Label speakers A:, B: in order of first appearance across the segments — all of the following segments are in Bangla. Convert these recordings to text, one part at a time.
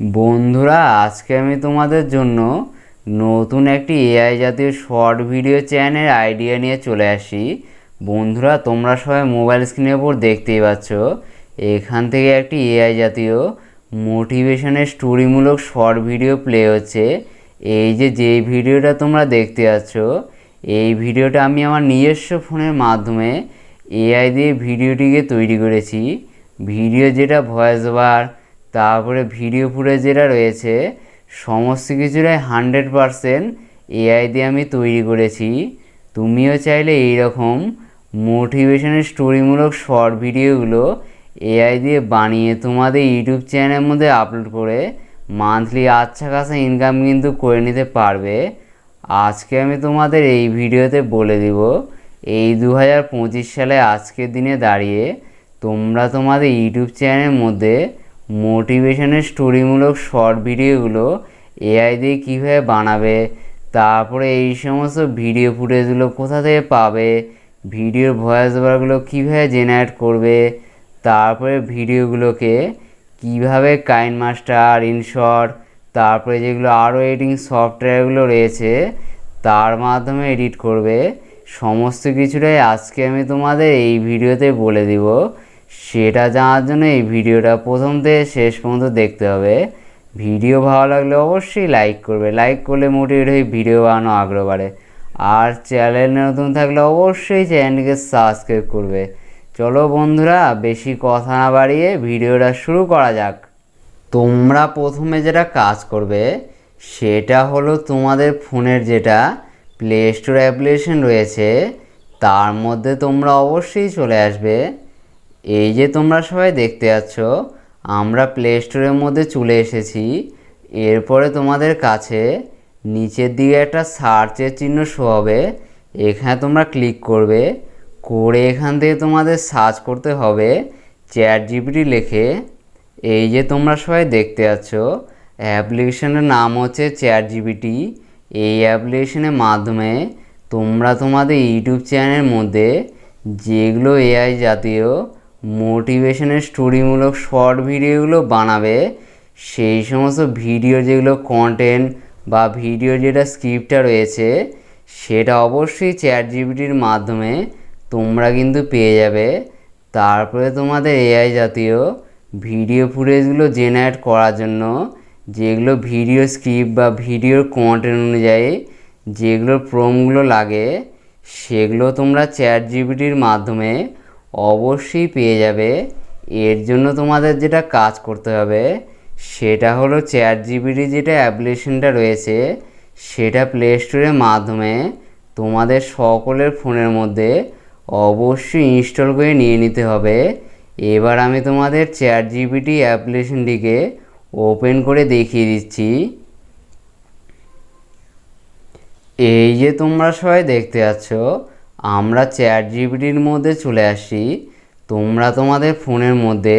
A: বন্ধুরা, আজকে আমি তোমাদের জন্য নতুন একটি এআই জাতীয় শর্ট ভিডিও চ্যানেল আইডিয়া নিয়ে চলে আসি। বন্ধুরা, তোমরা সবাই মোবাইল স্ক্রিনের উপর দেখতেই পাচ্ছ, এখান থেকে একটি এআই জাতীয় মোটিভেশনের স্টোরিমূলক শর্ট ভিডিও প্লে হচ্ছে। এই যে যেই ভিডিওটা তোমরা দেখতে পাচ্ছ, এই ভিডিওটা আমি আমার নিজস্ব ফোনের মাধ্যমে এআই দিয়ে ভিডিওটিকে তৈরি করেছি। ভিডিও যেটা ভয়েস ওভার তারপরে ভিডিও ফুটেজ যেটা রয়েছে, সমস্ত কিছুটাই হান্ড্রেড পারসেন্ট এআই দিয়ে আমি তৈরি করেছি। তুমিও চাইলে এইরকম মোটিভেশনের স্টোরিমূলক শর্ট ভিডিওগুলো এআই দিয়ে বানিয়ে তোমাদের ইউটিউব চ্যানেলের মধ্যে আপলোড করে মান্থলি আচ্ছা খাসা ইনকাম কিন্তু করে নিতে পারবে। আজকে আমি তোমাদের এই ভিডিওতে বলে দিব, এই দু হাজার পঁচিশ সালে আজকের দিনে দাঁড়িয়ে তোমরা তোমাদের ইউটিউব চ্যানেলের মধ্যে মোটিভেশনের স্টোরিমূলক শর্ট ভিডিওগুলো এআই দিয়ে কীভাবে বানাবে, তারপরে এই সমস্ত ভিডিও ফুটেজগুলো কোথা থেকে পাবে, ভিডিওর ভয়েস ওভারগুলো কীভাবে জেনারেট করবে, তারপরে ভিডিওগুলোকে কীভাবে কাইন মাস্টার, ইনশট, তারপরে যেগুলো আরও এডিটিং সফটওয়্যারগুলো রয়েছে, তার মাধ্যমে এডিট করবে, সমস্ত কিছুটাই আজকে আমি তোমাদের এই ভিডিওতে বলে দিব। সেটা জানার জন্য এই ভিডিওটা প্রথম থেকে শেষ পর্যন্ত দেখতে হবে। ভিডিও ভালো লাগলে অবশ্যই লাইক করবে। লাইক করলে মোটিভেট হয়ে ভিডিও বানানো আগ্রহ বাড়ে। আর চ্যানেল নতুন থাকলে অবশ্যই চ্যানেলটিকে সাবস্ক্রাইব করবে। চলো বন্ধুরা, বেশি কথা না বাড়িয়ে ভিডিওটা শুরু করা যাক। তোমরা প্রথমে যেটা কাজ করবে, সেটা হলো তোমাদের ফোনের যেটা প্লে স্টোর অ্যাপ্লিকেশন রয়েছে, তার মধ্যে তোমরা অবশ্যই চলে আসবে। এই যে তোমরা সবাই দেখতে পাচ্ছ আমরা প্লে স্টোরের মধ্যে চলে এসেছি। এরপরে তোমাদের কাছে নিচের দিকে একটা সার্চের চিহ্ন শো হবে। এখানে তোমরা ক্লিক করবে। করে এখান থেকে তোমাদের সার্চ করতে হবে চ্যাট জিপিটি লেখে। এই যে তোমরা সবাই দেখতে পাচ্ছ অ্যাপ্লিকেশনের নাম হচ্ছে চ্যাট জিপিটি এই অ্যাপ্লিকেশনের মাধ্যমে তোমরা তোমাদের ইউটিউব চ্যানেলের মধ্যে যেগুলো এআই জাতীয় মোটিভেশনের স্টোরিমূলক শর্ট ভিডিওগুলো বানাবে। সেই সমস্ত ভিডিও যেগুলো কন্টেন্ট বা ভিডিও যেটা স্ক্রিপ্টটা রয়েছে, সেটা অবশ্যই চ্যাট জিপিটির মাধ্যমে তোমরা কিন্তু পেয়ে যাবে। তারপরে তোমাদের এআই জাতীয় ভিডিও ফুটেজগুলো জেনারেট করার জন্য যেগুলো ভিডিও স্ক্রিপ্ট বা ভিডিওর কন্টেন্ট অনুযায়ী যেগুলো প্রোমগুলো লাগে, সেগুলো তোমরা চ্যাট জিপিটির মাধ্যমে অবশ্যই পেয়ে যাবে। এর জন্য তোমাদের যেটা কাজ করতে হবে, সেটা হলো চ্যাট জিপিটি যেটা অ্যাপ্লিকেশনটা রয়েছে, সেটা প্লে স্টোরের মাধ্যমে তোমাদের সকলের ফোনের মধ্যে অবশ্যই ইনস্টল করে নিয়ে নিতে হবে। এবার আমি তোমাদের চ্যাট জিপিটি অ্যাপ্লিকেশনটিকে ওপেন করে দেখিয়ে দিচ্ছি। এই যে তোমরা সবাই দেখতে পাচ্ছ আমরা চ্যাট জিবিটির মধ্যে চলে আসি। তোমরা তোমাদের ফোনের মধ্যে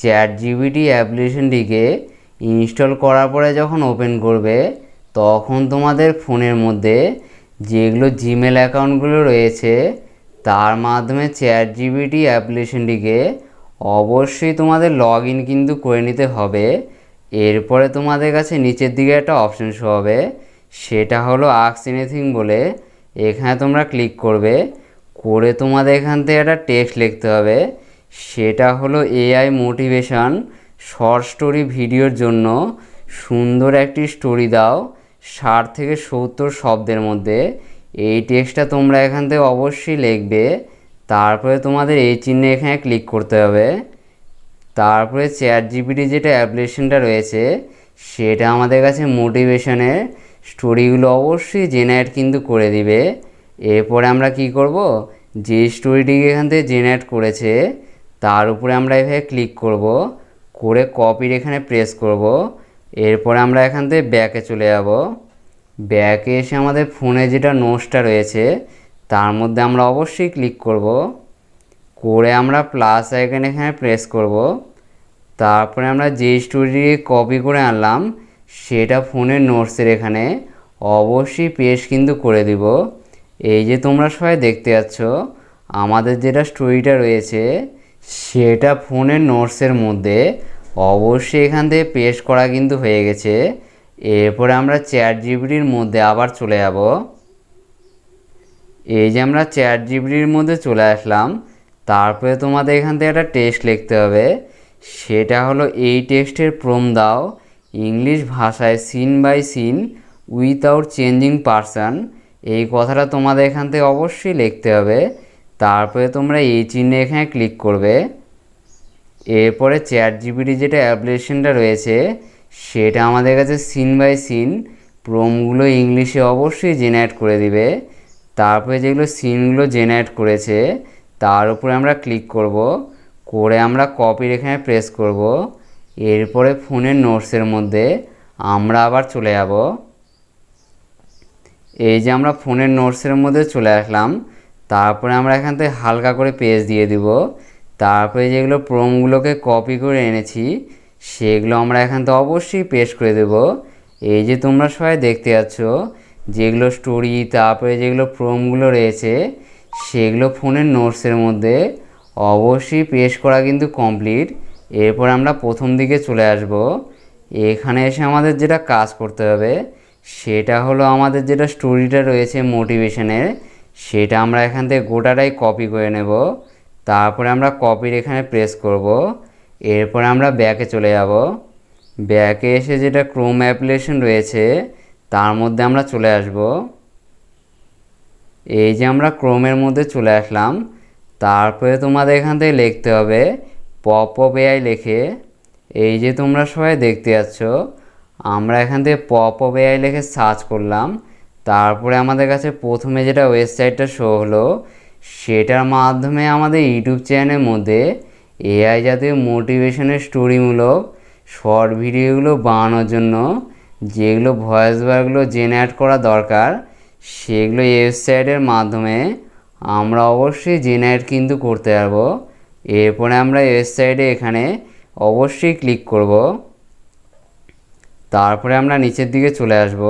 A: চ্যাট জিবিটি অ্যাপ্লিকেশনটিকে ইনস্টল করার পরে যখন ওপেন করবে, তখন তোমাদের ফোনের মধ্যে যেগুলো জিমেল অ্যাকাউন্টগুলো রয়েছে, তার মাধ্যমে চ্যাট জিবিটি অ্যাপ্লিকেশনটিকে অবশ্যই তোমাদের লগ ইন কিন্তু করে নিতে হবে। এরপরে তোমাদের কাছে নিচের দিকে একটা অপশন শো হবে, সেটা হলো আক্স এনিথিং বলে। এখানে তোমরা ক্লিক করবে, করে তোমাদের এখান থেকে একটা টেক্সট লিখতে হবে। সেটা হলো এআই মোটিভেশান শর্ট স্টোরি ভিডিওর জন্য সুন্দর একটি স্টোরি দাও, ষাট থেকে সত্তর শব্দের মধ্যে। এই টেক্সটটা তোমরা এখান থেকে অবশ্যই লিখবে, তারপরে তোমাদের এই চিহ্নে এখানে ক্লিক করতে হবে। তারপরে চ্যাট জিপিটি যেটা অ্যাপ্লিকেশনটা রয়েছে, সেটা আমাদের কাছে মোটিভেশনের স্টোরিগুলো অবশ্যই জেনারেট কিন্তু করে দিবে। এরপরে আমরা কি করব? যে স্টোরিটিকে এখান থেকে জেনারেট করেছে, তার উপরে আমরা এভাবে ক্লিক করব, করে কপির এখানে প্রেস করব। এরপরে আমরা এখান থেকে ব্যাকে চলে যাব। ব্যাকে এসে আমাদের ফোনে যেটা নোটসটা রয়েছে, তার মধ্যে আমরা অবশ্যই ক্লিক করব। করে আমরা প্লাস আইকন এখানে প্রেস করব। তারপরে আমরা যে স্টোরিটিকে কপি করে আনলাম সেটা ফোনের নোটসের এখানে। অবশ্যই পেস্ট কিন্তু করে দিব। এই যে তোমরা সবাই দেখতে পাচ্ছ, আমাদের যেটা স্টোরিটা রয়েছে, সেটা ফোনের নোটসের মধ্যে অবশ্যই এখান থেকে পেস্ট করা কিন্তু হয়ে গেছে। এরপরে আমরা চ্যাট জিবিটির মধ্যে আবার চলে যাব। এই যে আমরা চ্যাট জিবিটির মধ্যে চলে আসলাম, তারপরে তোমাদের এখান থেকে একটা টেক্সট লিখতে হবে। সেটা হলো এই টেক্সটের প্রম দাও। ইংলিশ ভাষায় scene by scene without changing person, এই কথাটা তোমাদের এখান থেকে অবশ্যই লিখতে হবে। তারপরে তোমরা এই চিহ্নে এখানে ক্লিক করবে। এরপরে চ্যাট জিবিটি যেটা অ্যাপ্লিকেশনটা রয়েছে, সেটা আমাদের কাছে সিন বাই সিন প্রোমগুলো ইংলিশে অবশ্যই জেনারেট করে দিবে। তারপরে যেগুলো সিনগুলো জেনারেট করেছে, তার উপরে আমরা ক্লিক করব। করে আমরা কপির এখানে প্রেস করব। এরপরে ফোনের নোটসের মধ্যে আমরা আবার চলে যাব। এই যে আমরা ফোনের নোটসের মধ্যে চলে আসলাম, তারপরে আমরা এখান থেকে হালকা করে পেজ দিয়ে দিব। তারপরে যেগুলো প্রোমগুলোকে কপি করে এনেছি, সেগুলো আমরা এখান থেকে অবশ্যই পেস্ট করে দেব। এই যে তোমরা সবাই দেখতে পাচ্ছ, যেগুলো স্টোরি তারপরে যেগুলো প্রোমগুলো রয়েছে, সেগুলো ফোনের নোটসের মধ্যে অবশ্যই পেস্ট করা কিন্তু কমপ্লিট এরপর আমরা প্রথম দিকে চলে আসব। এখানে এসে আমাদের যেটা কাজ করতে হবে, সেটা হলো আমাদের যেটা স্টোরিটা রয়েছে মোটিভেশনের, সেটা আমরা এখান থেকে গোটাটাই কপি করে নেব। তারপরে আমরা কপির এখানে প্রেস করব। এরপরে আমরা ব্যাকে চলে যাব। ব্যাকে এসে যেটা ক্রোম অ্যাপ্লিকেশন রয়েছে, তার মধ্যে আমরা চলে আসব। এই যে আমরা ক্রোমের মধ্যে চলে আসলাম, তারপরে তোমাদের এখান থেকে লিখতে হবে পপ অপ এআই লেখে এই যে তোমরা সবাই দেখতে পাচ্ছ আমরা এখান থেকে পপ অপ এআই লিখে সার্চ করলাম। তারপরে আমাদের কাছে প্রথমে যেটা ওয়েবসাইটটা শো হলো, সেটার মাধ্যমে আমাদের ইউটিউব চ্যানেলের মধ্যে এআই জাতীয় মোটিভেশনের স্টোরিমূলক শর্ট ভিডিওগুলো বানানোর জন্য যেগুলো ভয়েস বারগুলো জেনারেট করা দরকার, সেগুলো ওয়েবসাইটের মাধ্যমে আমরা অবশ্যই জেনারেট কিন্তু করতে পারব। এরপরে আমরা ওয়েবসাইটে এখানে অবশ্যই ক্লিক করব। তারপরে আমরা নিচের দিকে চলে আসব।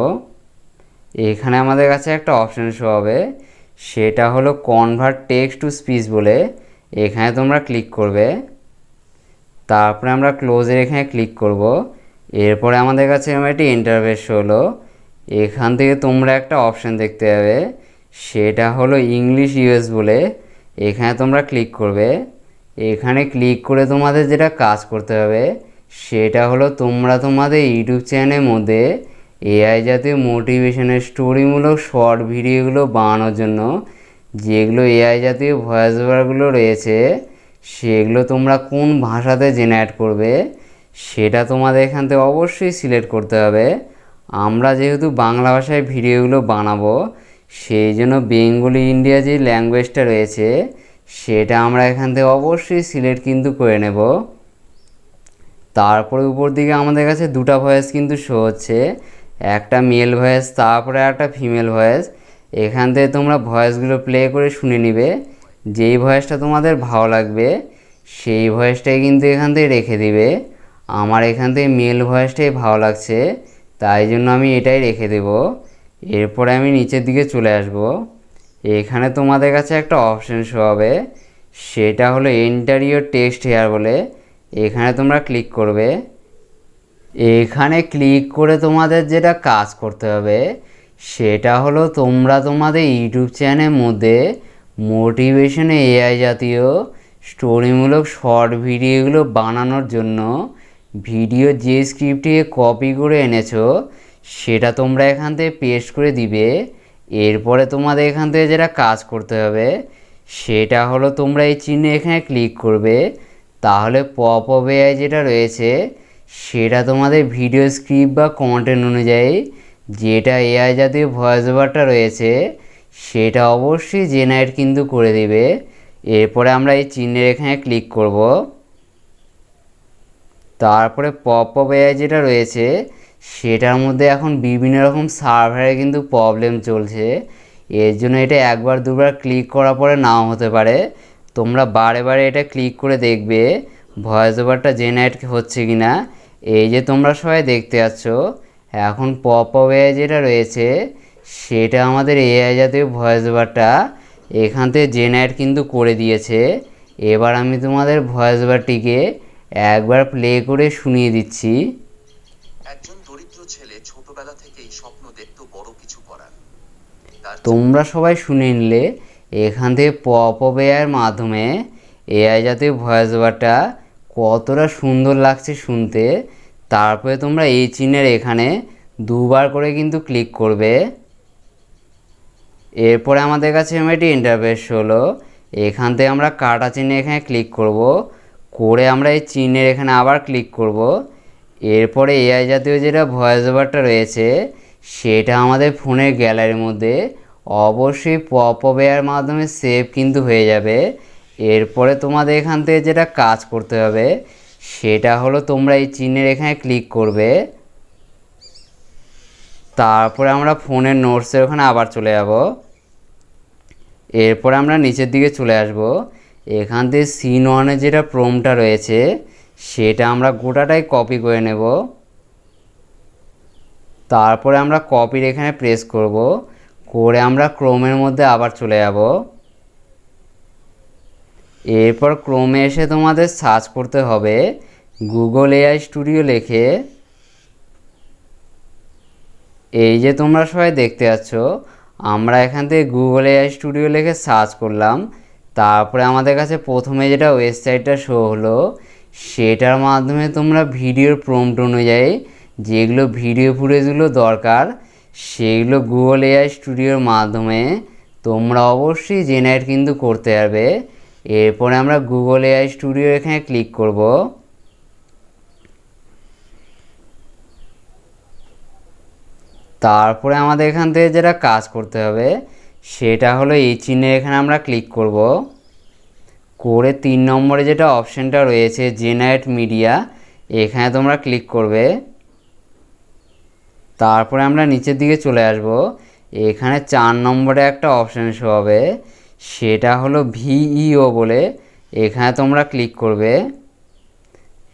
A: এখানে আমাদের কাছে একটা অপশান শো হবে। সেটা হলো কনভার্ট টেক্সট টু স্পিচ বলে। এখানে তোমরা ক্লিক করবে। তারপরে আমরা ক্লোজের এখানে ক্লিক করব। এরপরে আমাদের কাছে আমার একটি ইন্টারভেস হলো। এখান থেকে তোমরা একটা অপশান দেখতে পাবে। সেটা হলো ইংলিশ ইউএস বলে। এখানে তোমরা ক্লিক করবে। এখানে ক্লিক করে তোমাদের যেটা কাজ করতে হবে, সেটা হলো তোমরা তোমাদের ইউটিউব চ্যানেলের মধ্যে এআই জাতীয় মোটিভেশনের স্টোরিমূলক শর্ট ভিডিওগুলো বানানোর জন্য যেগুলো এআই জাতীয় ভয়েস ওভারগুলো রয়েছে, সেগুলো তোমরা কোন ভাষাতে জেনারেট করবে, সেটা তোমাদের এখান থেকে অবশ্যই সিলেক্ট করতে হবে। আমরা যেহেতু বাংলা ভাষায় ভিডিওগুলো বানাবো, সেই জন্য বেঙ্গলি ইন্ডিয়া যে ল্যাঙ্গুয়েজটা রয়েছে সেটা আমরা এখান থেকে অবশ্যই সিলেক্ট কিন্তু করে নেব। তারপরে উপর দিকে আমাদের কাছে দুটা ভয়েস কিন্তু শো হচ্ছে। একটা মেল ভয়েস তারপরে একটা ফিমেল ভয়েস এখান থেকে তোমরা ভয়েসগুলো প্লে করে শুনে নিবে। যেই ভয়েসটা তোমাদের ভালো লাগবে, সেই ভয়েসটাই কিন্তু এখান থেকে রেখে দিবে। আমার এখান থেকে মেল ভয়েসটাই ভালো লাগছে, তাই জন্য আমি এটাই রেখে দেব। এরপরে আমি নিচের দিকে চলে আসব। এখানে তোমাদের কাছে একটা অপশান শো হবে। সেটা হলো এন্টারিও টেক্সট হেয়ার বলে। এখানে তোমরা ক্লিক করবে। এখানে ক্লিক করে তোমাদের যেটা কাজ করতে হবে, সেটা হলো তোমরা তোমাদের ইউটিউব চ্যানেলের মধ্যে মোটিভেশনে এআই জাতীয় স্টোরিমূলক শর্ট ভিডিওগুলো বানানোর জন্য ভিডিও যে স্ক্রিপ্টটিকে কপি করে এনেছো, সেটা তোমরা এখান থেকে পেস্ট করে দিবে। এরপরে তোমাদের এখান থেকে যেটা কাজ করতে হবে, সেটা হলো তোমরা এই চিহ্নে এখানে ক্লিক করবে। তাহলে পপ অফ এআই যেটা রয়েছে, সেটা তোমাদের ভিডিও স্ক্রিপ্ট বা কন্টেন্ট অনুযায়ী যেটা এআই জাতীয় ভয়েস ওভারটা রয়েছে, সেটা অবশ্যই জেনারেট কিন্তু করে দিবে। এরপরে আমরা এই চিহ্নের এখানে ক্লিক করব। তারপরে পপ অপ এআই যেটা রয়েছে সেটার মধ্যে এখন বিভিন্ন রকম সার্ভারে কিন্তু প্রবলেম চলছে। এর জন্য এটা একবার দুবার ক্লিক করার পরে নাও হতে পারে। তোমরা বারে বারে এটা ক্লিক করে দেখবে ভয়েস ওভারটা জেনারেট হচ্ছে কি না এই যে তোমরা সবাই দেখতে পাচ্ছ, এখন পপ এআই যেটা রয়েছে, সেটা আমাদের এআই জাতীয় ভয়েস ওভারটা এখান থেকে জেনারেট কিন্তু করে দিয়েছে। এবার আমি তোমাদের ভয়েস ওভারটিকে একবার প্লে করে শুনিয়ে দিচ্ছি
B: একজন দরিদ্র ছেলে ছোটবেলা থেকেই স্বপ্ন দেখত বড় কিছু করার তার
A: তোমরা সবাই শুনে নিলে এখান থেকে পপ এর মাধ্যমে এআই জাতীয় ভয়েস ওভারটা কতটা সুন্দর লাগছে শুনতে। তারপরে তোমরা এই চিহ্নের এখানে দুবার করে কিন্তু ক্লিক করবে। এরপরে আমাদের কাছে এটি ইন্টারফেস হলো। এখান থেকে আমরা কাটা চিহ্নে এখানে ক্লিক করব। করে আমরা এই চিহ্নের এখানে আবার ক্লিক করব। এরপরে এআই জাতীয় যেটা ভয়েস ওভারটা রয়েছে, সেটা আমাদের ফোনের গ্যালারির মধ্যে অবশ্যই পপ এর মাধ্যমে সেভ কিন্তু হয়ে যাবে। এরপরে তোমাদের এখান থেকে যেটা কাজ করতে হবে, সেটা হলো তোমরা এই চিহ্নের এখানে ক্লিক করবে। তারপরে আমরা ফোনের নোটসের ওখানে আবার চলে যাব। এরপরে আমরা নিচের দিকে চলে আসব। এখান থেকে সিন ওয়ানের যেটা প্রোমটা রয়েছে, সেটা আমরা গোটাটাই কপি করে নেব। তারপরে আমরা কপির এখানে প্রেস করব। করে আমরা ক্রোমের মধ্যে আবার চলে যাব। এরপর ক্রোমে এসে তোমাদের সার্চ করতে হবে। গুগল এআই স্টুডিও লেখে। এই যে তোমরা সবাই দেখতে পাচ্ছ, আমরা এখান থেকে গুগল এআই স্টুডিও লেখে সার্চ করলাম। তারপরে আমাদের কাছে প্রথমে যেটা ওয়েবসাইটটা শো হলো, সেটার মাধ্যমে তোমরা ভিডিওর প্রম্পট অনুযায়ী যেগুলো ভিডিও ফুটেজগুলো দরকার সেগুলো গুগল এআই স্টুডিওর মাধ্যমে তোমরা অবশ্যই জেনারেট কিন্তু করতে পারবে। এরপরে আমরা গুগল এআই স্টুডিও এখানে ক্লিক করব। তারপরে আমাদের এখান থেকে যেটা কাজ করতে হবে, সেটা হলো এই চিহ্নে এখানে আমরা ক্লিক করব। করে তিন নম্বরে যেটা অপশানটা রয়েছে জেনারেট মিডিয়া এখানে তোমরা ক্লিক করবে। তারপরে আমরা নিচের দিকে চলে আসব। এখানে চার নম্বরে একটা অপশান শো হবে। সেটা হলো ভিইও বলে। এখানে তোমরা ক্লিক করবে।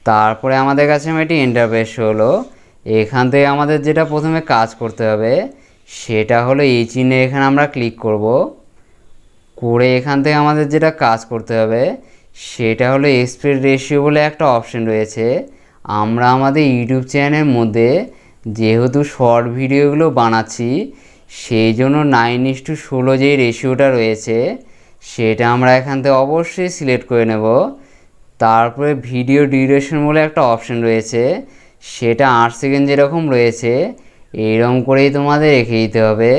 A: তারপরে আমাদের কাছে এটি ইন্টারফেস হলো। এখান থেকে আমাদের যেটা প্রথমে কাজ করতে হবে, সেটা হলো এই চিহ্নে এখানে আমরা ক্লিক করব। করে এখান থেকে আমাদের যেটা কাজ করতে হবে, সেটা হলো এক্সপ্রেস রেশিও বলে একটা অপশন রয়েছে। আমরা আমাদের ইউটিউব চ্যানেলের মধ্যে যেহেতু শর্ট ভিডিওগুলো বানাচ্ছি, সেই জন্য নাইন ইস টু ষোলো যেই রেশিওটা রয়েছে, সেটা আমরা এখান থেকে অবশ্যই সিলেক্ট করে নেব। তারপরে ভিডিও ডিউরেশন বলে একটা অপশন রয়েছে, সেটা আট সেকেন্ড যেরকম রয়েছে এইরকম করেই তোমাদের রেখে দিতে হবে।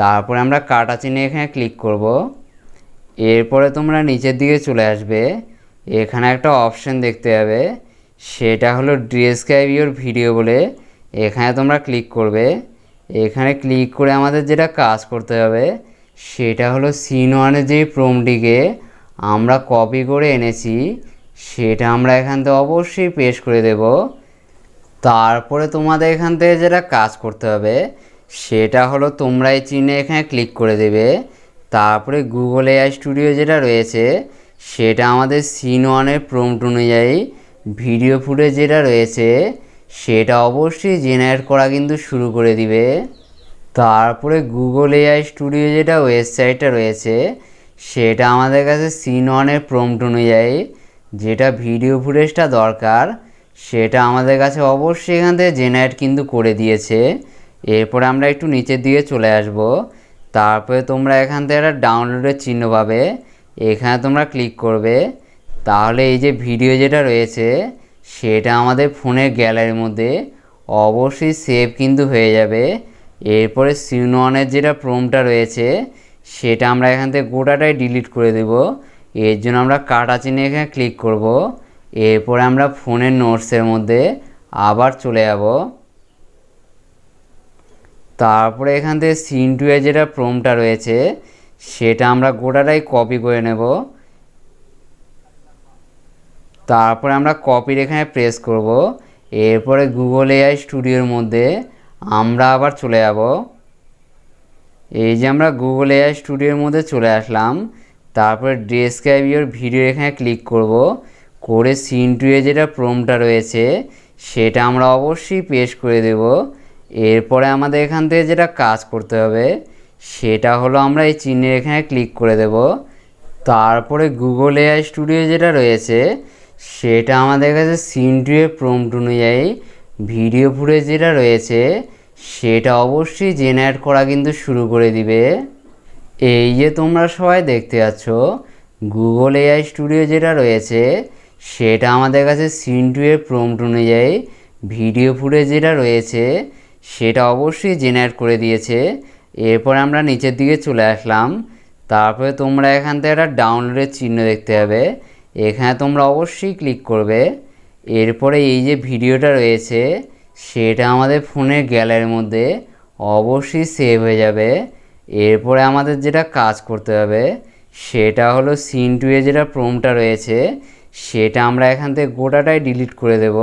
A: তারপরে আমরা কাটা চিহ্নে এখানে ক্লিক করব। এরপরে তোমরা নিচের দিকে চলে আসবে, এখানে একটা অপশন দেখতে পাবে, সেটা হলো ডিসক্রাইব ইউর ভিডিও বলে। এখানে তোমরা ক্লিক করবে। এখানে ক্লিক করে আমাদের যেটা কাজ করতে হবে, সেটা হলো সিন ওয়ানের যেই প্রোমটিকে আমরা কপি করে এনেছি, সেটা আমরা এখান থেকে অবশ্যই পেশ করে দেব। তারপরে তোমাদের এখান থেকে যেটা কাজ করতে হবে, সেটা হলো তোমরা এই চিহ্নে এখানে ক্লিক করে দেবে। তারপরে গুগল এআই স্টুডিও যেটা রয়েছে, সেটা আমাদের সিন ওয়ানের প্রম্পট অনুযায়ী ভিডিও ফুটেজ যেটা রয়েছে সেটা অবশ্যই জেনারেট করা কিন্তু শুরু করে দিবে। তারপরে গুগল এআই স্টুডিও যেটা ওয়েবসাইটটা রয়েছে, সেটা আমাদের কাছে সিন ওয়ানের প্রম্পট অনুযায়ী যেটা ভিডিও ফুটেজটা দরকার, সেটা আমাদের কাছে অবশ্যই এখান থেকে জেনারেট কিন্তু করে দিয়েছে। এরপরে আমরা একটু নিচের দিকে চলে আসব। তারপরে তোমরা এখান থেকে একটা ডাউনলোডের চিহ্ন পাবে। এখানে তোমরা ক্লিক করবে। তাহলে এই যে ভিডিও যেটা রয়েছে সেটা আমাদের ফোনের গ্যালারির মধ্যে অবশ্যই সেভ কিন্তু হয়ে যাবে। এরপরে সিন ওয়ানের যেটা প্রোমটা রয়েছে, সেটা আমরা এখান থেকে গোটাটাই ডিলিট করে দেব। এর জন্য আমরা কাটা চিহ্নে এখানে ক্লিক করব। এরপরে আমরা ফোনের নোটসের মধ্যে আবার চলে যাব। তারপরে এখান থেকে সিন টু এর যেটা প্রোমটা রয়েছে, সেটা আমরা গোটাটাই কপি করে নেব। তারপরে আমরা কপির এখানে প্রেস করব। এরপরে গুগল এআই স্টুডিওর মধ্যে আমরা আবার চলে যাব। এই যে আমরা গুগল এআই স্টুডিওর মধ্যে চলে আসলাম। তারপরে ডেসক্রাইব ইউর ভিডিও এখানে ক্লিক করব। করে সিন টু এ যেটা প্রোমটা রয়েছে, সেটা আমরা অবশ্যই পেশ করে দেব। এরপরে আমাদের এখান থেকে যেটা কাজ করতে হবে, সেটা হলো আমরা এই চিহ্নের এখানে ক্লিক করে দেব। তারপরে গুগল এআই স্টুডিও যেটা রয়েছে সেটা আমাদের কাছে সিন টু এর প্রম্পট অনুযায়ী ভিডিও ফুটেজ যেটা রয়েছে, সেটা অবশ্যই জেনারেট করা কিন্তু শুরু করে দিবে। এই যে তোমরা সবাই দেখতে পাচ্ছ গুগল এআই স্টুডিও যেটা রয়েছে, সেটা আমাদের কাছে সিন টু এর প্রম্পট অনুযায়ী ভিডিও ফুটেজ যেটা রয়েছে, সেটা অবশ্যই জেনারেট করে দিয়েছে। এরপর আমরা নিচের দিকে চলে আসলাম, তারপরে তোমরা এখান থেকে একটা ডাউনলোডের চিহ্ন দেখতে পাবে। এখানে তোমরা অবশ্যই ক্লিক করবে। এরপরে এই যে ভিডিওটা রয়েছে, সেটা আমাদের ফোনের গ্যালারির মধ্যে অবশ্যই সেভ হয়ে যাবে। এরপরে আমাদের যেটা কাজ করতে হবে, সেটা হলো সিন টু এ যেটা প্রোমটা রয়েছে, সেটা আমরা এখান থেকে গোটাটাই ডিলিট করে দেব।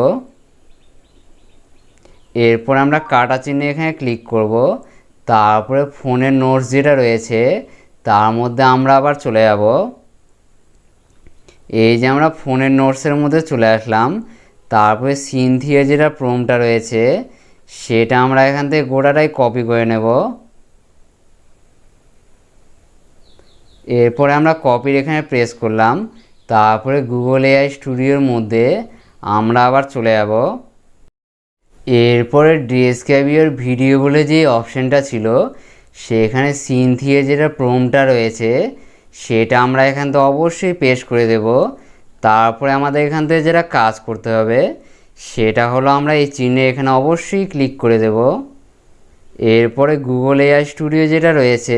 A: এরপর আমরা কাটা চিহ্নে এখানে ক্লিক করব। তারপরে ফোনের নোটস যেটা রয়েছে, তার মধ্যে আমরা আবার চলে যাব। এই যে আমরা ফোনের নোটসের মধ্যে চলে আসলাম, তারপরে সিনথিয়ে যেটা প্রোমটা রয়েছে, সেটা আমরা এখান থেকে গোটাটাই কপি করে নেব। এরপরে আমরা কপির এখানে প্রেস করলাম, তারপরে গুগল এআই স্টুডিওর মধ্যে আমরা আবার চলে যাব। এরপরে ডেসক্যাবিওর ভিডিও বলে যে অপশানটা ছিল, সেখানে সিনথিয়ে যেটা প্রোমটা রয়েছে সেটা আমরা এখান থেকে অবশ্যই পেশ করে দেব। তারপরে আমাদের এখান থেকে যেটা কাজ করতে হবে, সেটা হলো আমরা এই চিহ্নে এখানে অবশ্যই ক্লিক করে দেব। এরপরে গুগল এআই স্টুডিও যেটা রয়েছে,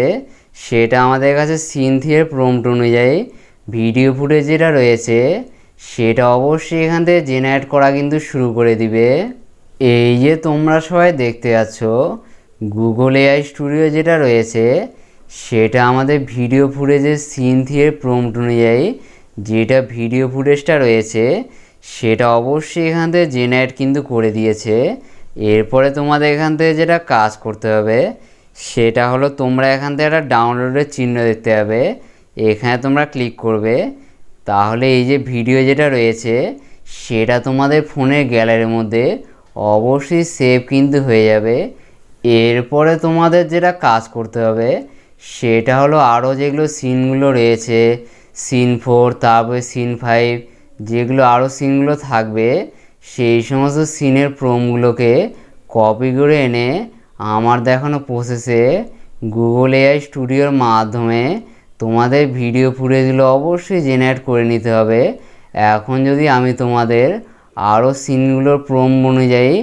A: সেটা আমাদের কাছে সিনথিয়ের প্রম্পট অনুযায়ী ভিডিও ফুটেজ যেটা রয়েছে, সেটা অবশ্যই এখান থেকে জেনারেট করা কিন্তু শুরু করে দিবে। এই যে তোমরা সবাই দেখতে পাচ্ছ গুগল এআই স্টুডিও যেটা রয়েছে সেটা আমাদের ভিডিও ফুটেজের সিন সিনথিয়ের প্রম্পট অনুযায়ী যেটা ভিডিও ফুটেজটা রয়েছে, সেটা অবশ্যই এখান থেকে জেনারেট কিন্তু করে দিয়েছে। এরপরে তোমাদের এখান থেকে যেটা কাজ করতে হবে, সেটা হলো তোমরা এখান থেকে একটা ডাউনলোডের চিহ্ন দেখতে পাবে। এখানে তোমরা ক্লিক করবে। তাহলে এই যে ভিডিও যেটা রয়েছে, সেটা তোমাদের ফোনের গ্যালারির মধ্যে অবশ্যই সেভ কিন্তু হয়ে যাবে। এরপরে তোমাদের যেটা কাজ করতে হবে সেটা হলো আরও যেগুলো সিনগুলো রয়েছে সিন ফোর তারপরে সিন ফাইভ যেগুলো আরও সিনগুলো থাকবে, সেই সমস্ত সিনের প্রোমগুলোকে কপি করে এনে আমার দেখানো প্রসেসে গুগল এআই স্টুডিওর মাধ্যমে তোমাদের ভিডিও ফুটেজগুলো অবশ্যই জেনারেট করে নিতে হবে। এখন যদি আমি তোমাদের আরও সিনগুলোর প্রোম অনুযায়ী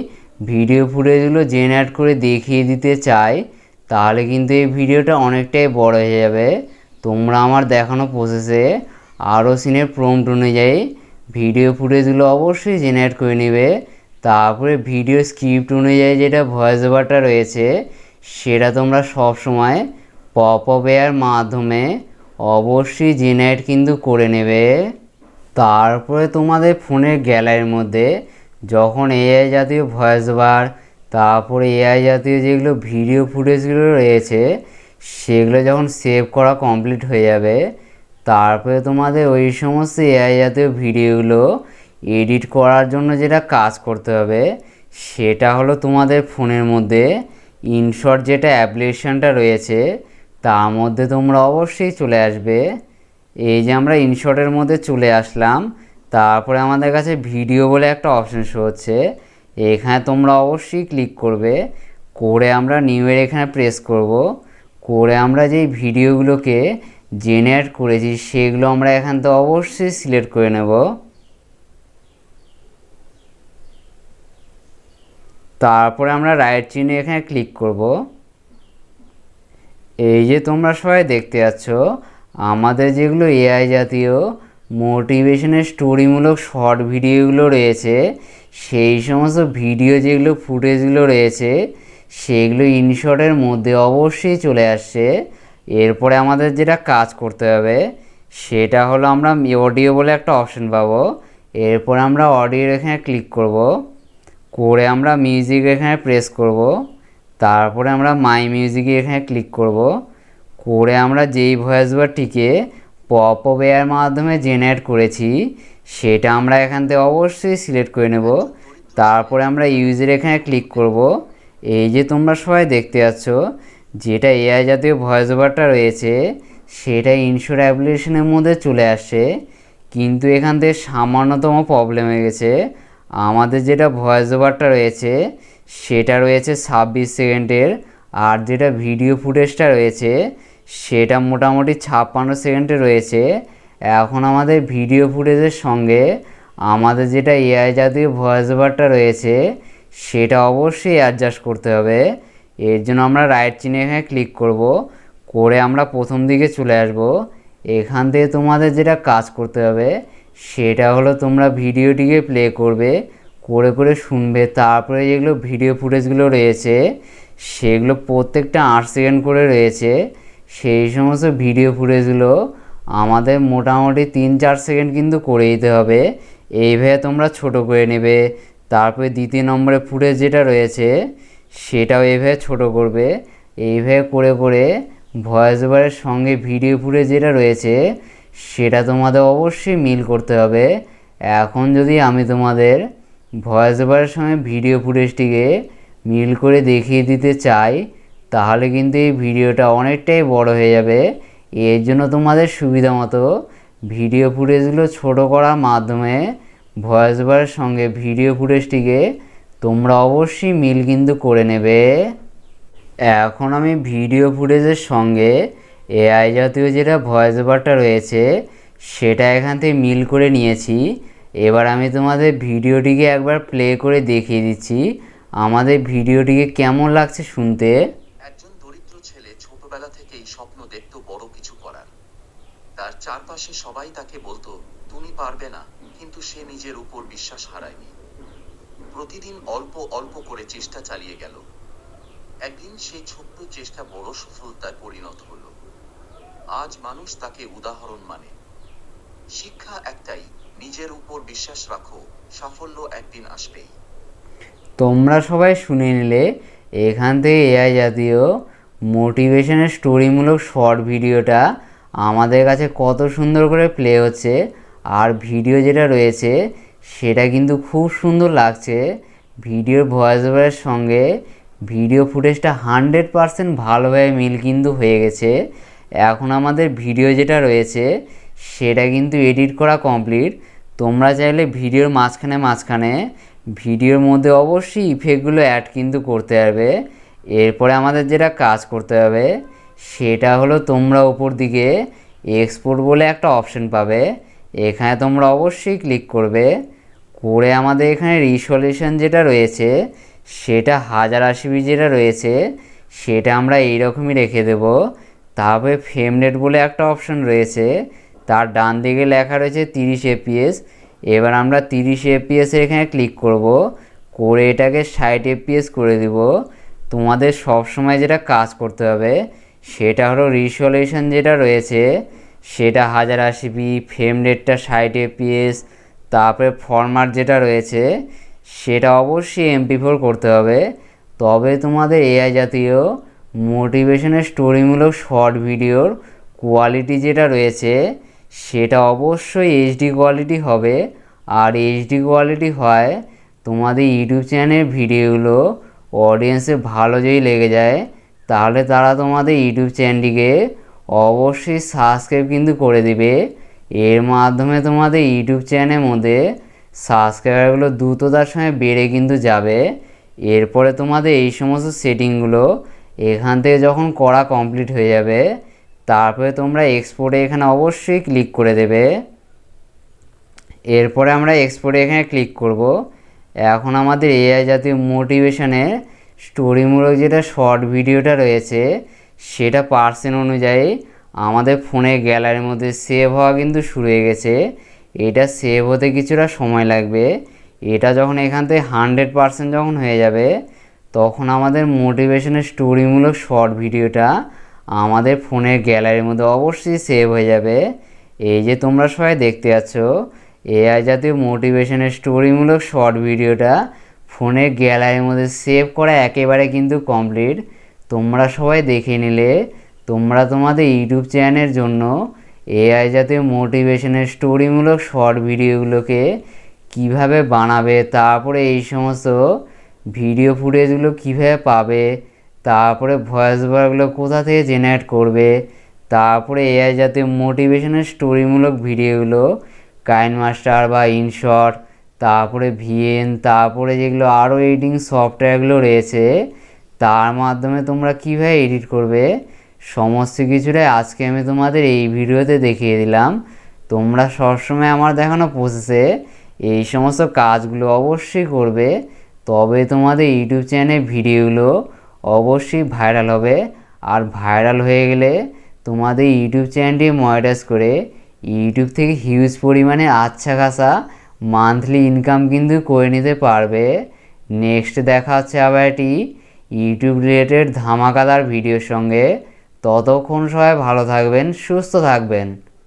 A: ভিডিও ফুটেজগুলো জেনারেট করে দেখিয়ে দিতে চাই তাহলে কিন্তু এই ভিডিওটা অনেকটাই বড় হয়ে যাবে। তোমরা আমার দেখানো প্রসেসে আরও সিনের প্রম্পট অনুযায়ী ভিডিও ফুটেজগুলো অবশ্যই জেনারেট করে নেবে। তারপরে ভিডিও স্ক্রিপ্ট অনুযায়ী যেটা ভয়েস ওভারটা রয়েছে, সেটা তোমরা সব সময় পপ এর মাধ্যমে অবশ্যই জেনারেট কিন্তু করে নেবে। তারপরে তোমাদের ফোনের গ্যালারির মধ্যে যখন এআই জাতীয় ভয়েস ওভার তারপরে এআই জাতীয় যেগুলো ভিডিও ফুটেজগুলো রয়েছে, সেগুলো যখন সেভ করা কমপ্লিট হয়ে যাবে, তারপরে তোমাদের ওই সমস্ত এআই জাতীয় ভিডিওগুলো এডিট করার জন্য যেটা কাজ করতে হবে, সেটা হলো তোমাদের ফোনের মধ্যে ইনশর্ট যেটা অ্যাপ্লিকেশানটা রয়েছে, তার মধ্যে তোমরা অবশ্যই চলে আসবে। এই যে আমরা ইনশর্টের মধ্যে চলে আসলাম, তারপরে আমাদের কাছে ভিডিও বলে একটা অপশান শো হচ্ছে। এখানে তোমরা অবশ্যই ক্লিক করবে। করে আমরা নিউয়ের এখানে প্রেস করব। করে আমরা যেই ভিডিওগুলোকে জেনারেট করেছি, সেগুলো আমরা এখান থেকে অবশ্যই সিলেক্ট করে নেব। তারপরে আমরা রাইট চিহ্নে এখানে ক্লিক করব। এই যে তোমরা সবাই দেখতে পাচ্ছ, আমাদের যেগুলো এআই জাতীয় মোটিভেশনের স্টোরিমূলক শর্ট ভিডিওগুলো রয়েছে, সেই সমস্ত ভিডিও যেগুলো ফুটেজগুলো রয়েছে, সেগুলো ইনশর্টের মধ্যে অবশ্যই চলে আসছে। এরপরে আমাদের যেটা কাজ করতে হবে, সেটা হলো আমরা অডিও বলে একটা অপশন পাবো। এরপর আমরা অডিওর এখানে ক্লিক করব, করে আমরা মিউজিক এখানে প্রেস করব, তারপরে আমরা মাই মিউজিকে এখানে ক্লিক করব, করে আমরা যেই ভয়েস ওভারটিকে পপ ওয়ের মাধ্যমে জেনারেট করেছি, সেটা আমরা এখান থেকে অবশ্যই সিলেক্ট করে নেব। তারপরে আমরা ইউজের এখানে ক্লিক করব। এই যে তোমরা সবাই দেখতে পাচ্ছ, যেটা এআই জাতীয় ভয়েস ওভারটা রয়েছে, সেটা ইনশোর অ্যাপ্লিকেশনের মধ্যে চলে আসছে। কিন্তু এখান থেকে সামান্যতম প্রবলেম হয়ে গেছে। আমাদের যেটা ভয়েস ওভারটা রয়েছে, সেটা রয়েছে ছাব্বিশ সেকেন্ডের, আর যেটা ভিডিও ফুটেজটা রয়েছে সেটা মোটামুটি ছাপ্পান্ন সেকেন্ডে রয়েছে। এখন আমাদের ভিডিও ফুটেজের সঙ্গে আমাদের যেটা এআই জাতীয় ভয়েস ওভারটা রয়েছে, সেটা অবশ্যই অ্যাডজাস্ট করতে হবে। এর জন্য আমরা রাইট চিনে এখানে ক্লিক করব, করে আমরা প্রথম দিকে চলে আসব। এখান থেকে তোমাদের যেটা কাজ করতে হবে, সেটা হলো তোমরা ভিডিওটিকে প্লে করবে, করে করে শুনবে। তারপরে যেগুলো ভিডিও ফুটেজগুলো রয়েছে, সেগুলো প্রত্যেকটা আট সেকেন্ড করে রয়েছে। সেই সমস্ত ভিডিও ফুটেজগুলো আমাদের মোটামুটি তিন চার সেকেন্ড কিন্তু করে দিতে হবে। এইভাবে তোমরা ছোট করে নেবে, তারপরে দ্বিতীয় নম্বরে ফুটেজ যেটা রয়েছে, সেটাও এইভাবে ছোট করবে। এইভাবে করে করে ভয়েস ওভারের সঙ্গে ভিডিও ফুটেজ যেটা রয়েছে, সেটা তোমাদের অবশ্যই মিল করতে হবে। এখন যদি আমি তোমাদের ভয়েস ওভারের সঙ্গে ভিডিও ফুটেজটিকে মিল করে দেখিয়ে দিতে চাই তাহলে কিন্তু এই ভিডিওটা অনেকটাই বড় হয়ে যাবে। এর জন্য তোমাদের সুবিধা মতো ভিডিও ফুটেজগুলো ছোট করার মাধ্যমে ভয়েস ওভারের সঙ্গে ভিডিও ফুটেজটিকে তোমরা অবশ্যই মিল কিন্তু করে নেবে। এখন আমি ভিডিও ফুটেজের সঙ্গে এআই জাতীয় যেটা ভয়েস ওভারটা রয়েছে, সেটা এখান থেকে মিল করে নিয়েছি। এবার আমি তোমাদের ভিডিওটিকে একবার প্লে করে দেখিয়ে দিচ্ছি। আমাদের ভিডিওটিকে কেমন লাগছে শুনতে
B: একজন দরিদ্র ছেলে ছোটবেলা থেকেই স্বপ্ন দেখত বড় কিছু করার তার চারপাশে সবাই তাকে বলতো, তুমি পারবে না। কিন্তু সে নিজের উপর বিশ্বাস হারায়নি। প্রতিদিন অল্প অল্প করে চেষ্টা চালিয়ে গেল। একদিন সেই ছোট্ট চেষ্টা বড় সফলতায় পরিণত হলো। আজ মানুষ তাকে উদাহরণ মানে। শিক্ষা একটাই, নিজের উপর বিশ্বাস রাখো, সাফল্য একদিন আসবেই।
A: তোমরা সবাই শুনে নিলে, এখান থেকে এআই জাতীয় মোটিভেশনের স্টোরিমূলক শর্ট ভিডিওটা আমাদের কাছে কত সুন্দর করে প্লে হচ্ছে আর ভিডিও যেটা রয়েছে, সেটা কিন্তু খুব সুন্দর লাগছে। ভিডিওর ভয়েস ওভারের সঙ্গে ভিডিও ফুটেজটা হান্ড্রেড পারসেন্ট ভালোভাবে মিল কিন্তু হয়ে গেছে। এখন আমাদের ভিডিও যেটা রয়েছে, সেটা কিন্তু এডিট করা কমপ্লিট তোমরা চাইলে ভিডিওর মাঝখানে মাঝখানে ভিডিওর মধ্যে অবশ্যই ইফেক্টগুলো অ্যাড কিন্তু করতে হবে এরপরে আমাদের যেটা কাজ করতে হবে সেটা হলো তোমরা উপর দিকে এক্সপোর্ট বলে একটা অপশন পাবে। এখানে তোমরা অবশ্যই ক্লিক করবে। করে আমাদের এখানে রিসলিউশন যেটা রয়েছে, সেটা হাজার আশিবি যেটা রয়েছে, সেটা আমরা এইরকমই রেখে দেব। তারপরে ফ্রেম রেট বলে একটা অপশন রয়েছে, তার ডান দিকে লেখা রয়েছে তিরিশ এপিএস এবার আমরা তিরিশ এপিএসের এখানে ক্লিক করব। করে এটাকে ষাট এপিএস করে দিব। তোমাদের সব সময় যেটা কাজ করতে হবে সেটা হলো রিসলিউশন যেটা রয়েছে, সেটা হাজার আশিপি ফ্রেম রেটটা ষাট এপিএস তারপরে ফরম্যাট যেটা রয়েছে, সেটা অবশ্যই এমপি ফোর করতে হবে। তবে তোমাদের এআই জাতীয় মোটিভেশনের স্টোরিমূলক শর্ট ভিডিওর কোয়ালিটি যেটা রয়েছে, সেটা অবশ্যই এইচডি কোয়ালিটি হবে। আর এইচডি কোয়ালিটি হয় তোমাদের ইউটিউব চ্যানেলের ভিডিওগুলো অডিয়েন্সে ভালো যদি লেগে যায় তাহলে তারা তোমাদের ইউটিউব চ্যানেলটিকে অবশ্যই সাবস্ক্রাইব কিন্তু করে দিবে। এর মাধ্যমে তোমাদের ইউটিউব চ্যানেলের মধ্যে সাবস্ক্রাইবারগুলো দ্রুততার সঙ্গে বেড়ে কিন্তু যাবে। এরপরে তোমাদের এই সমস্ত সেটিংগুলো এখান থেকে যখন করা কমপ্লিট হয়ে যাবে, তারপরে তোমরা এক্সপোর্টে এখানে অবশ্যই ক্লিক করে দেবে। এরপরে আমরা এক্সপোর্টে এখানে ক্লিক করব। এখন আমাদের এআই জাতীয় মোটিভেশনের স্টোরিমূলক যেটা শর্ট ভিডিওটা রয়েছে, সেটা পার্সেন্ট অনুযায়ী আমাদের ফোনে গ্যালারির মধ্যে সেভ হওয়া কিন্তু শুরু হয়ে গেছে। এটা সেভ হতে কিছুটা সময় লাগবে। এটা যখন এখান থেকে হান্ড্রেড পারসেন্ট যখন হয়ে যাবে, তখন আমাদের মোটিভেশনের স্টোরিমূলক শর্ট ভিডিওটা আমাদের ফোনের গ্যালারির মধ্যে অবশ্যই সেভ হয়ে যাবে। এই যে তোমরা সবাই দেখতে পাচ্ছ, এআই জাতীয় মোটিভেশনের স্টোরিমূলক শর্ট ভিডিওটা ফোনের গ্যালারির মধ্যে সেভ করা একেবারে কিন্তু কমপ্লিট তোমরা সবাই দেখে নিলে, তোমরা তোমাদের ইউটিউব চ্যানেলের জন্য এআই জাতীয় মোটিভেশনের স্টোরিমূলক শর্ট ভিডিওগুলোকে কীভাবে বানাবে, তারপরে এই সমস্ত ভিডিও ফুটেজগুলো কীভাবে পাবে, তারপরে ভয়েস ওভারগুলো কোথা থেকে জেনারেট করবে, তারপরে এআই জাতীয় মোটিভেশনের স্টোরিমূলক ভিডিওগুলো কাইন মাস্টার বা ইনশট তারপরে ভিএন, তারপরে যেগুলো আরও এডিটিং সফটওয়্যারগুলো রয়েছে, তার মাধ্যমে তোমরা কীভাবে এডিট করবে, সমস্ত কিছুটাই আজকে আমি তোমাদের এই ভিডিওতে দেখিয়ে দিলাম। তোমরা সবসময় আমার দেখানো প্রসেসে এই সমস্ত কাজগুলো অবশ্যই করবে, তবে তোমাদের ইউটিউব চ্যানেলে ভিডিওগুলো অবশ্যই ভাইরাল হবে। আর ভাইরাল হয়ে গেলে তোমাদের ইউটিউব চ্যানেলটি মনিটাইজ করে, ইউটিউব থেকে হিউজ পরিমাণে আচ্ছা খাসা মান্থলি ইনকাম কিন্তু করে নিতে পারবে। নেক্সট দেখা হচ্ছে আবার একটি ইউটিউব রিলেটেড ধামাকাদার ভিডিওর সঙ্গে। ততক্ষণ সবাই ভালো থাকবেন, সুস্থ থাকবেন।